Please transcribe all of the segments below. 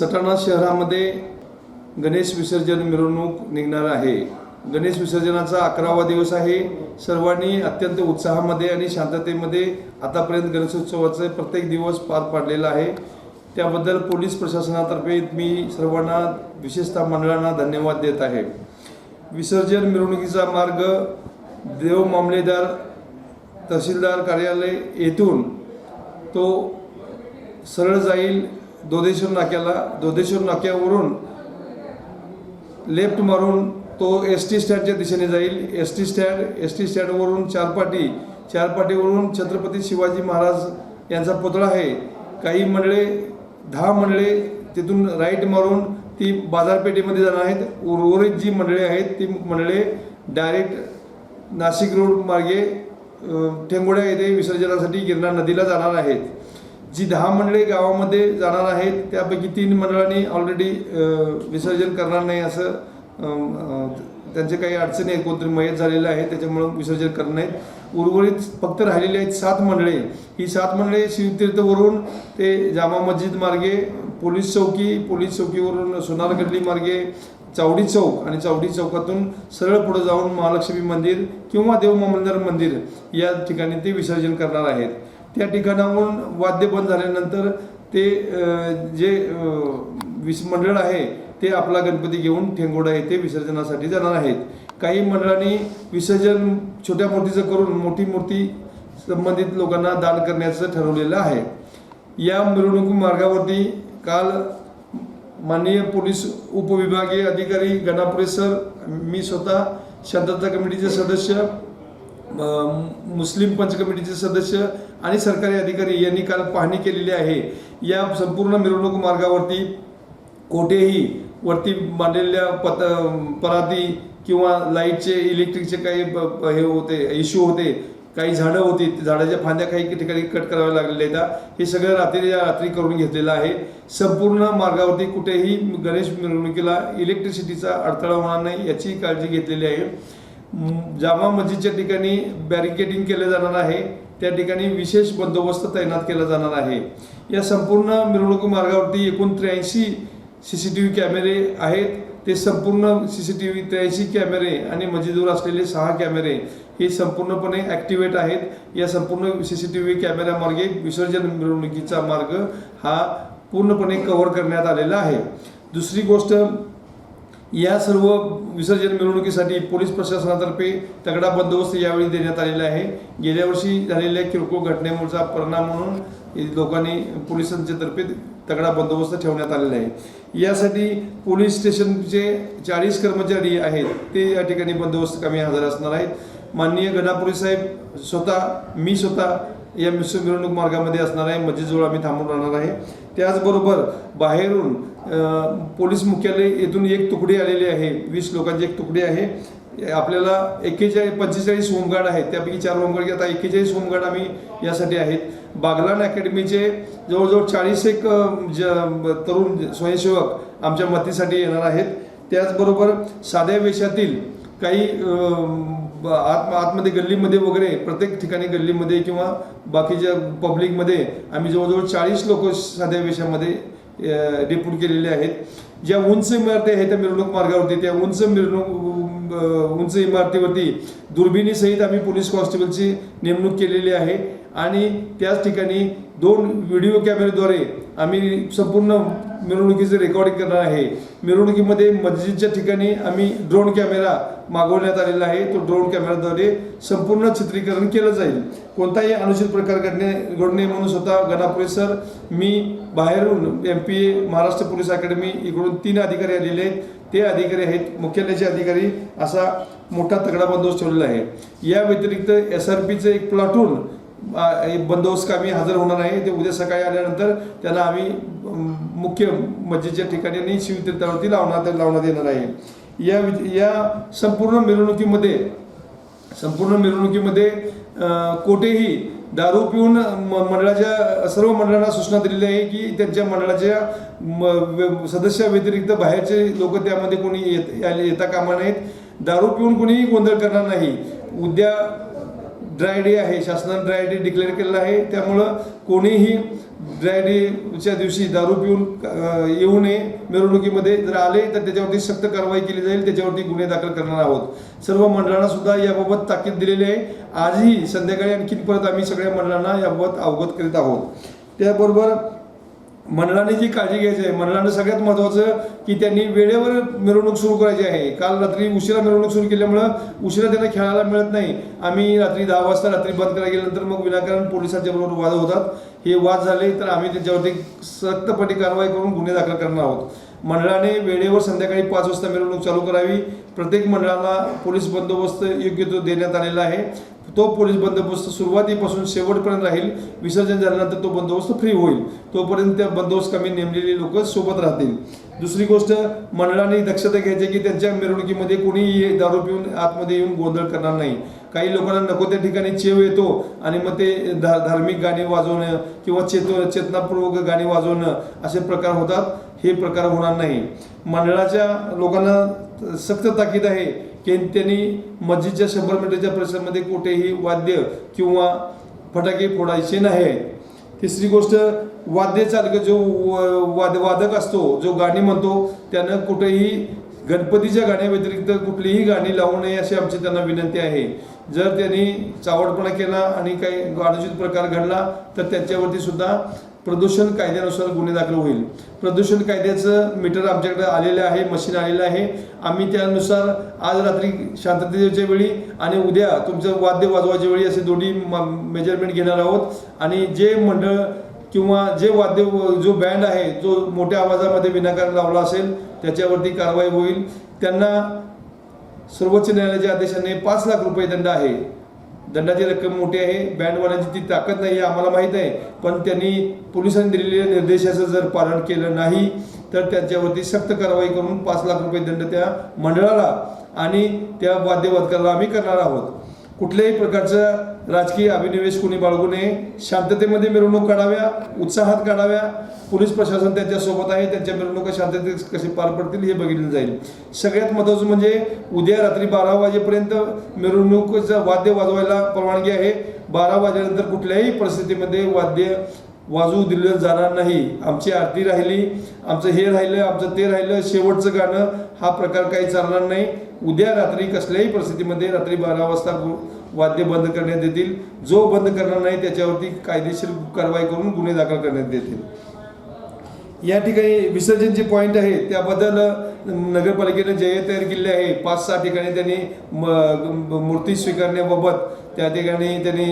सटाणा शहरामध्ये गणेश विसर्जन मिरवणूक निघणार आहे. गणेश विसर्जनाचा अकरावा दिवस आहे. सर्वांनी अत्यंत उत्साहामध्ये आणि शांततेमध्ये आतापर्यंत गणेशोत्सवाचे प्रत्येक दिवस पार पाडलेला आहे. त्याबद्दल पोलीस प्रशासनातर्फे मी सर्वांना विशेषतः मंडळांना धन्यवाद देत आहे. विसर्जन मिरवणुकीचा मार्ग देव मामलेदार तहसीलदार कार्यालय येथून तो सरळ जाईल. दोधेश्वर नाक्याला दोधेश्वर नाक्यावरून लेफ्ट मारून तो एस टी स्टँडच्या दिशेने जाईल. S T stand S T स्टँडवरून चारपाटी चारपाटीवरून छत्रपती शिवाजी महाराज यांचा पुतळा आहे. काही मंडळे दहा मंडळे तिथून राईट मारून ती बाजारपेठेमध्ये जाणार आहेत. उर्वरित जी मंडळे आहेत ती मंडळे डायरेक्ट नाशिक रोड मार्गे ठेंगोड्या येथे विसर्जनासाठी गिरणार नदीला जाणार आहेत. जी दहा मंडळे गावामध्ये जाणार आहेत त्यापैकी तीन मंडळांनी ऑलरेडी विसर्जन करणार नाही असं त्यांचे काही अडचणी आहेत कोणतरी मयत झालेलं आहे त्याच्यामुळं विसर्जन करणार नाहीत. उर्वरित फक्त राहिलेले आहेत सात मंडळे. ही सात मंडळे शिवतीर्थवरून ते जामा मस्जिद मार्गे पोलीस चौकी पोलीस चौकीवरून सोनार गल्ली मार्गे चावडी चौक आणि चावडी चौकातून सरळ पुढे जाऊन महालक्ष्मी मंदिर किंवा देव मंदिर या ठिकाणी ते विसर्जन करणार आहेत. त्या ठिकाणाहून वाद्य बंद झाल्यानंतर ते जे विस मंडळ आहे ते आपला गणपती घेऊन ठेंगोडा येथे विसर्जनासाठी जाणार आहेत. काही मंडळांनी विसर्जन छोट्या मूर्तीचं करून मोठी मूर्ती संबंधित लोकांना दान करण्याचं ठरवलेलं आहे. या मिरवणूक मार्गावरती काल माननीय पोलीस उपविभागीय अधिकारी गणापुरे सर मी स्वतः शांतता कमिटीचे सदस्य मुस्लिम पंच कमिटीचे सदस्य आणि सरकारी अधिकारी यांनी काल पाहणी केलेली आहे. या संपूर्ण मिरवणूक मार्गावरती कोठेही वरती मांडलेल्या पत पराती किंवा लाईटचे इलेक्ट्रिकचे काही ब- हे होते इश्यू होते काही झाडं होती झाडाच्या फांद्या काही ठिकाणी कट कराव्या लागलेल्या आहेत. हे सगळं रात्री रात्री करून घेतलेलं आहे. संपूर्ण मार्गावरती कुठेही गणेश मिरवणुकीला इलेक्ट्रिसिटीचा अडथळा होणार नाही याची काळजी घेतलेली आहे. जामा मस्जिदच्या ठिकाणी बॅरिकेडिंग केलं जाणार आहे. त्या ठिकाणी विशेष बंदोबस्त तैनात केला जाणार आहे. या संपूर्ण मिरवणूक मार्गावरती एकूण त्र्याऐंशी सी सी टी व्ही कॅमेरे आहेत. ते संपूर्ण सी सी टी व्ही त्र्याऐंशी कॅमेरे आणि मजेदूर असलेले सहा कॅमेरे हे संपूर्णपणे ॲक्टिवेट आहेत. या संपूर्ण सी सी टी व्ही कॅमेऱ्यामार्गे विसर्जन मिरवणुकीचा मार्ग हा पूर्णपणे कव्हर करण्यात आलेला आहे. दुसरी गोष्ट या सर्व विसर्जन मिरवणुकीसाठी पोलीस प्रशासनातर्फे तगडा बंदोबस्त यावेळी देण्यात आलेला आहे. गेल्या वर्षी झालेल्या किरकोळ घटनेमुळेचा परिणाम म्हणून लोकांनी पोलिसांच्या तर्फे तगडा बंदोबस्त ठेवण्यात आलेला आहे. यासाठी पोलीस स्टेशनचे चाळीस कर्मचारी आहेत ते या ठिकाणी बंदोबस्त कमी हजर असणार आहेत. माननीय गणापुरी साहेब स्वतः मी स्वतः या मिश्र मिरवणूक मार्गामध्ये असणार आहे मस्जिदजवळ आम्ही थांबून राहणार आहे. त्याचबरोबर बाहेरून पोलीस मुख्यालय येथून एक तुकडी आलेली आहे वीस लोकांची एक तुकडी आहे. आपल्याला एक्केचाळीस पंचेचाळीस होमगार्ड आहेत त्यापैकी चार होमगार्ड आता एक्केचाळीस होमगार्ड आम्ही यासाठी आहेत. बागलान अकॅडमीचे जवळजवळ चाळीस एक ज तरुण स्वयंसेवक आमच्या मतीसाठी येणार आहेत. त्याचबरोबर साध्या वेशातील काही आत आतमध्ये गल्लीमध्ये वगैरे प्रत्येक ठिकाणी गल्लीमध्ये किंवा बाकीच्या पब्लिकमध्ये आम्ही जवळजवळ चाळीस लोक साध्या वेशामध्ये रिपोर्ट केलेले आहेत. ज्या उंच इमारती आहेत त्या मिरवणूक मार्गावरती त्या उंच मिरवणूक उंच इमारतीवरती दुर्बिणीसहित आम्ही पोलीस कॉन्स्टेबलची नेमणूक केलेली आहे. आणि त्याच ठिकाणी दोन व्हिडिओ कॅमेरेद्वारे आम्ही संपूर्ण मिरवणुकीचे रेकॉर्डिंग करणार आहे. मिरवणुकीमध्ये मस्जिदच्या ठिकाणी आम्ही ड्रोन कॅमेरा मागवण्यात आलेला आहे. तो ड्रोन कॅमेराद्वारे संपूर्ण चित्रीकरण केलं जाईल. कोणताही अनुचित प्रकार घडणे घडू नये म्हणून स्वतः गणापुरे सर मी बाहेरून M P A Maharashtra police academy इकडून तीन अधिकारी आलेले आहेत. ते अधिकारी आहेत मुख्यालयाचे अधिकारी असा मोठा तगडा बंदोबस्त ठेवलेला आहे. या व्यतिरिक्त एस आर पीचं एक प्लाटून एक बंदोबस्त कामी हजर होणार आहे. ते उद्या सकाळी आल्यानंतर त्यांना आम्ही मुख्य मस्जिदच्या ठिकाणी आणि शिवतीर्थावरती लावण्यात लावण्यात येणार आहे. या वि- या संपूर्ण मिरवणुकीमध्ये संपूर्ण मिरवणुकीमध्ये कोठेही दारू पिऊन म- मंडळाच्या सर्व मंडळांना सूचना दिलेली आहे की त्यांच्या मंडळाच्या म- व- सदस्याव्यतिरिक्त बाहेरचे लोक त्यामध्ये कोणी येत आले- येता कामा नाहीत दारू पिऊन कोणीही गोंधळ करणार नाही. उद्या ड्राय डे आहे शासनाने ड्राय डे डिक्लेअर केलेला आहे. त्यामुळं कोणीही ड्राय डेच्या दिवशी दारू पिऊन येऊ नये मिरवणुकीमध्ये जर आले तर त्याच्यावरती सक्त कारवाई केली जाईल त्याच्यावरती गुन्हे दाखल करणार आहोत. सर्व मंडळांना सुद्धा याबाबत ताकीद दिलेली आहे. आजही संध्याकाळी आणखीन परत आम्ही सगळ्या मंडळांना याबाबत अवगत करीत आहोत. त्याबरोबर मंडळाने जी काळजी घ्यायची आहे मंडळानं सगळ्यात महत्त्वाचं की त्यांनी वेळेवर मिरवणूक सुरू करायची आहे. काल रात्री उशिरा मिरवणूक सुरू केल्यामुळं उशिरा त्यांना खेळायला मिळत नाही. आम्ही रात्री दहा वाजता रात्री बंद करायला गेल्यानंतर मग विनाकारण पोलिसांच्या बरोबर वाद होतात. हे वाद झाले तर आम्ही त्यांच्यावरती सक्तपणे कारवाई करून गुन्हे दाखल करणार आहोत. मंडळाने वेळेवर संध्याकाळी पाच वाजता मिरवणूक चालू करावी. प्रत्येक मंडळाला पोलीस बंदोबस्त योग्य तो देण्यात आलेला आहे. तो पोलीस बंदोबस्त सुरुवातीपासून शेवटपर्यंत राहील. विसर्जन झाल्यानंतर तो बंदोबस्त फ्री होईल. तोपर्यंत त्या बंदोबस्त कमी नेमलेली लोक सोबत राहतील. दुसरी गोष्ट मंडळाने दक्षता घ्यायची की त्यांच्या मिरवणुकीमध्ये कोणी दारू पिऊन आतमध्ये येऊन गोंधळ करणार नाही. काही लोकांना नको त्या ठिकाणी चेव येतो आणि मग ते धा धार्मिक गाणी वाजवणं किंवा चेतो चेतनापूर्वक गाणी वाजवणं असे प्रकार होतात. हे प्रकार होणार नाही. मंडळाच्या लोकांना सक्त ताकीद आहे की त्यांनी मस्जिदच्या शंभर मीटरच्या परिसरामध्ये कुठेही वाद्य किंवा फटाके फोडायचे नाही. तिसरी गोष्ट वाद्य चालक जो व- वाद वादक असतो जो गाणी म्हणतो त्यानं कुठेही गणपतीच्या गाण्याव्यतिरिक्त कुठलीही गाणी लावू नये अशी आमची त्यांना विनंती आहे. जर त्यांनी चावडपणा केला आणि काही अनुचित प्रकार घडला तर त्याच्यावरती सुद्धा प्रदूषण कायद्यानुसार गुन्हे दाखल होईल. प्रदूषण कायद्याचं मीटर आमच्याकडे आलेलं आहे मशीन आलेलं आहे. आम्ही त्यानुसार आज रात्री शांततेच्या वेळी आणि उद्या तुमचं वाद्य वाजवायच्या वेळी असे दोन्ही मेजरमेंट घेणार आहोत. आणि जे मंडळ किंवा जे वाद्य जो बँड आहे जो मोठ्या आवाजामध्ये विनाकारण लावला असेल त्याच्यावरती कारवाई होईल. त्यांना सर्वोच्च न्यायालयाच्या आदेशाने पाच लाख रुपये दंड आहे. दंडाची रक्कम मोठी आहे. बँडवाल्यांची ती ताकद नाही हे आम्हाला माहीत आहे. पण त्यांनी पोलिसांनी दिलेल्या निर्देशाचं जर पालन केलं नाही तर त्यांच्यावरती सक्त कारवाई करून पाच लाख रुपये दंड त्या मंडळाला आणि त्या वाद्यवादकाला आम्ही करणार आहोत. कुठल्याही प्रकारचं राजकीय अभिनिवेश कोणी बाळगू नये. शांततेमध्ये मिरवणूक काढाव्या उत्साहात काढाव्या. पोलीस प्रशासन त्यांच्यासोबत आहे त्यांच्या मिरवणुका शांततेत कसे पार पडतील हे बघितलं जाईल. सगळ्यात महत्त्वाचं म्हणजे उद्या रात्री बारा वाजेपर्यंत मिरवणुकीचं वाद्य वाजवायला परवानगी आहे. बारा वाजल्यानंतर कुठल्याही परिस्थितीमध्ये वाद्य वाजवू दिलं जाणार नाही. आमची आरती राहिली आमचं हे राहिलं आमचं ते राहिलं शेवटचं गाणं हा प्रकार काही चालणार नाही. उद्या रात्री कसल्याही परिस्थितीमध्ये रात्री बारा वाजता गु- वाद्य बंद करण्यात येतील. जो बंद करणार नाही त्याच्यावरती कायदेशीर कारवाई करून गुन्हे दाखल करण्यात येतील. या ठिकाणी विसर्जनचे पॉईंट आहे त्याबद्दल नगरपालिकेने जय तयार केले आहे पाच सहा ठिकाणी त्यांनी म- मूर्ती स्वीकारण्याबाबत त्या ठिकाणी त्यांनी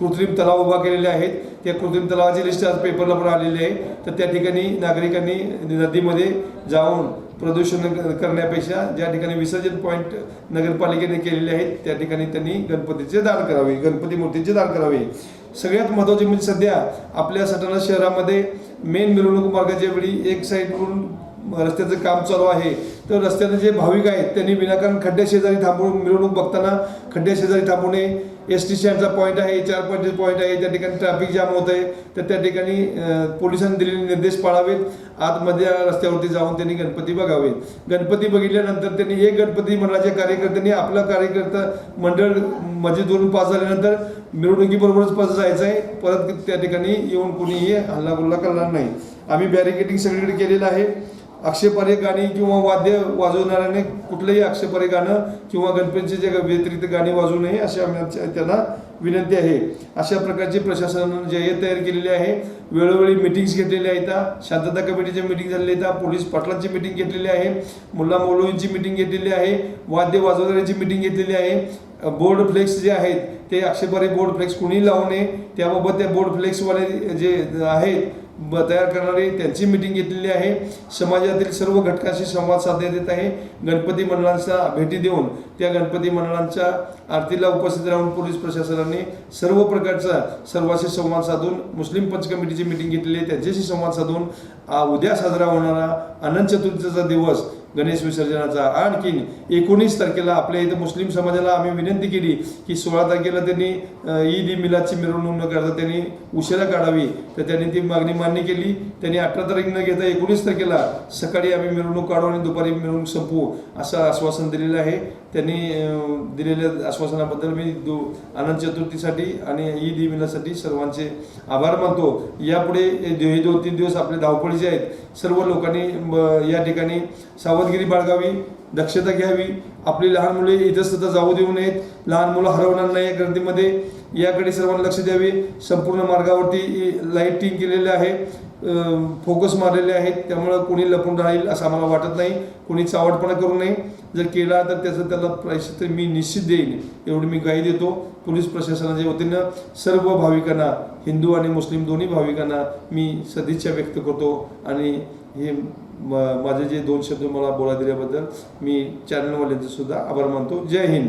कृत्रिम तलाव उभा केलेले आहेत. त्या कृत्रिम तलावाची लिस्ट आज पेपरला पण आलेली आहे. तर त्या ठिकाणी नागरिकांनी नदीमध्ये जाऊन प्रदूषण करण्यापेक्षा ज्या ठिकाणी विसर्जन पॉईंट नगरपालिकेने केलेले आहेत त्या ठिकाणी त्यांनी गणपतीचे दान करावे गणपती मूर्तीचे दान करावे. सगळ्यात महत्त्वाचे म्हणजे सध्या आपल्या सटाणा शहरामध्ये मेन मिरवणूक मार्गाच्या वेळी एक साईडवरून रस्त्याचं काम चालू आहे तर रस्त्याने जे भाविक आहेत त्यांनी विनाकारण खड्ड्या शेजारी थांबून मिरवणूक बघताना खड्ड्या शेजारी थांबू नये एस टी स्टँडचा पॉईंट आहे चार पॉईंट पॉईंट आहे त्या ठिकाणी ट्रॅफिक जाम होत आहे तर त्या ठिकाणी पोलिसांनी दिलेले निर्देश पाळावेत. आतमध्ये रस्त्यावरती जाऊन त्यांनी गणपती बघावे. गणपती बघितल्यानंतर त्यांनी एक गणपती मंडळाच्या कार्यकर्त्यांनी आपला कार्यकर्ता मंडळ मस्जिदवरून पास झाल्यानंतर मिरवणुकीबरोबरच पास जायचं आहे परत त्या ठिकाणी येऊन कोणीही हल्लागुल्ला करणार नाही. आम्ही बॅरिकेडिंग सगळीकडे केलेलं आहे. आक्षेपार्ह गाणी किंवा वाद्य वाजवणाऱ्याने कुठलंही आक्षेपार्ह गाणं किंवा गणपतीचे जे व्यतिरिक्त गाणी वाजवू नये असे आम्ही त्यांना विनंती आहे. अशा प्रकारची प्रशासनानं जे तयार केलेली आहे. वेळोवेळी मिटिंग्स घेतलेल्या आहेत. शांतता कमिटीच्या मिटिंग झालेल्या आहेत. पोलीस पाटलांची मिटिंग घेतलेली आहे. मुल्ला मौलवींची मिटिंग घेतलेली आहे. वाद्य वाजवणाऱ्यांची मिटिंग घेतलेली आहे. बोर्ड फ्लेक्स जे आहेत ते आक्षेपार्ह बोर्ड फ्लेक्स कुणी लावू नये. त्याबाबत त्या बोर्ड फ्लेक्सवाले जे आहेत ब तयार करणारे त्यांची मिटिंग घेतलेली आहे. समाजातील सर्व घटकांशी संवाद साधण्यात येत आहे. गणपती मंडळांचा भेटी देऊन त्या गणपती मंडळांच्या आरतीला उपस्थित राहून पोलीस प्रशासनाने सर्व प्रकारचा सर्वांशी संवाद साधून मुस्लिम पंच कमिटीची मिटिंग घेतलेली आहे त्यांच्याशी संवाद साधून उद्या साजरा होणारा अनंत चतुर्थीचा दिवस गणेश विसर्जनाचा. आणखीन एकोणीस तारखेला आपल्या इथं मुस्लिम समाजाला आम्ही विनंती केली की सोळा तारखेला त्यांनी ईद ई मिलादची मिरवणूक न करता त्यांनी उशिरा काढावी. तर त्यांनी ती मागणी मान्य केली. त्यांनी अठरा तारीख न घेता एकोणीस तारखेला सकाळी आम्ही मिरवणूक काढू आणि दुपारी मिरवणूक संपवू असं आश्वासन दिलेलं आहे. त्यांनी दिलेल्या आश्वासनाबद्दल मी दु अनंत चतुर्थीसाठी आणि ईद मिलासाठी सर्वांचे आभार मानतो. यापुढे हे दोन तीन दिवस आपले धावपळीचे आहेत. सर्व लोकांनी या ठिकाणी सावधगिरी बाळगावी दक्षता घ्यावी. आपली लहान मुले इथं जाऊ देऊ नयेत. लहान मुलं हरवणार नाही या गर्दीमध्ये. याकडे सर्वांना लक्ष द्यावे. संपूर्ण मार्गावरती लाईटिंग केलेले आहे. फोकस मारलेले आहेत. त्यामुळं कोणी लपून राहील असं आम्हाला वाटत नाही. कोणी चावटपणा करू नये. जर केला तर त्याचं त्याला प्रायश्चित्त मी निश्चित देईन. एवढी मी ग्वाही देतो. पोलीस प्रशासनाच्या वतीनं सर्व भाविकांना हिंदू आणि मुस्लिम दोन्ही भाविकांना मी सदिच्छा व्यक्त करतो. आणि हे म- माझे जे दोन शब्द मला बोला दिल्याबद्दल मी चॅनलवाल्यांचे सुद्धा आभार मानतो. जय हिंद.